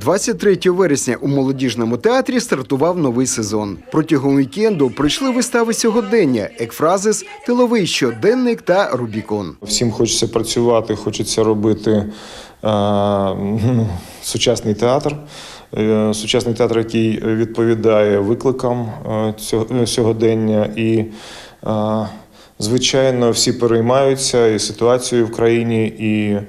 23 вересня у молодіжному театрі стартував новий сезон. Протягом вікенду пройшли вистави сьогодення, екфразис, тиловий щоденник та Рубікон. Всім хочеться працювати, хочеться робити е, ну, сучасний театр. Е, Сучасний театр, який відповідає викликам е, цього- сьогодення. І, е, звичайно, всі переймаються і ситуацією в країні, і е,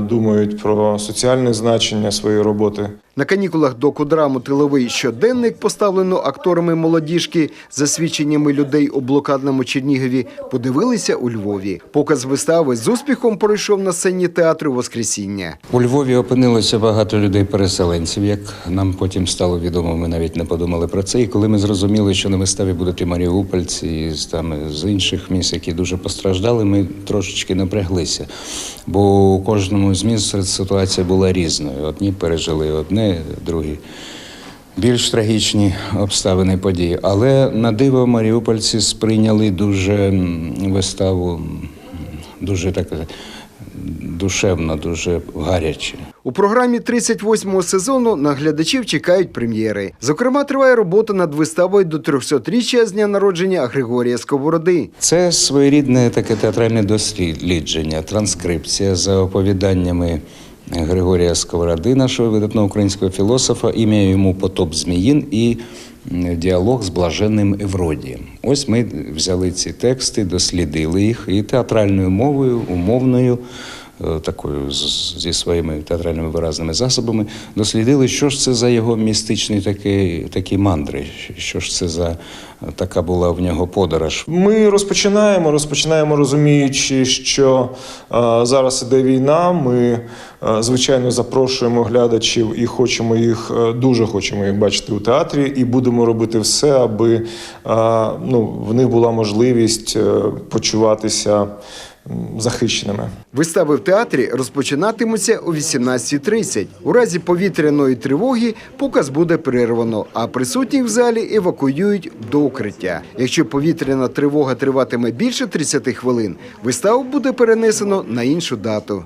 думають про соціальне значення своєї роботи. На канікулах докудраму тиловий щоденник, поставлено акторами молодіжки, за свідченнями людей у блокадному Чернігові, подивилися у Львові. Показ вистави з успіхом пройшов на сцені театру Воскресіння. У Львові опинилося багато людей-переселенців. Як нам потім стало відомо, ми навіть не подумали про це. І коли ми зрозуміли, що на виставі будуть і маріупольці, і з, там, з інших міст, які дуже постраждали, ми трошечки напряглися. Бо у кожному з міст ситуація була різною. Одні пережили одне, другі більш трагічні обставини події. Але на диво маріупольці сприйняли дуже виставу дуже так душевно, дуже гаряче. У програмі 38-го сезону на глядачів чекають прем'єри. Зокрема, триває робота над виставою до 300-річчя з дня народження Григорія Сковороди. Це своєрідне таке театральне дослідження, транскрипція за оповіданнями Григорія Сковороди, нашого видатного українського філософа, ім'я йому Потоп Зміїн і діалог з блаженним Евродієм. Ось ми взяли ці тексти, дослідили їх і театральною мовою, умовною. Е, Такою зі своїми театральними виразними засобами дослідили, що ж це за його містичні такі, такі мандри, що ж це за така була в нього подорож. Ми розпочинаємо, розпочинаємо розуміючи, що е, зараз іде війна. Ми е, звичайно запрошуємо глядачів і хочемо їх дуже хочемо їх бачити у театрі, і будемо робити все, аби е, ну, в них була можливість почуватися захищеними. Вистави в театрі розпочинатимуться о 18.30. У разі повітряної тривоги показ буде перервано, а присутніх в залі евакуюють до укриття. Якщо повітряна тривога триватиме більше 30 хвилин, виставу буде перенесено на іншу дату.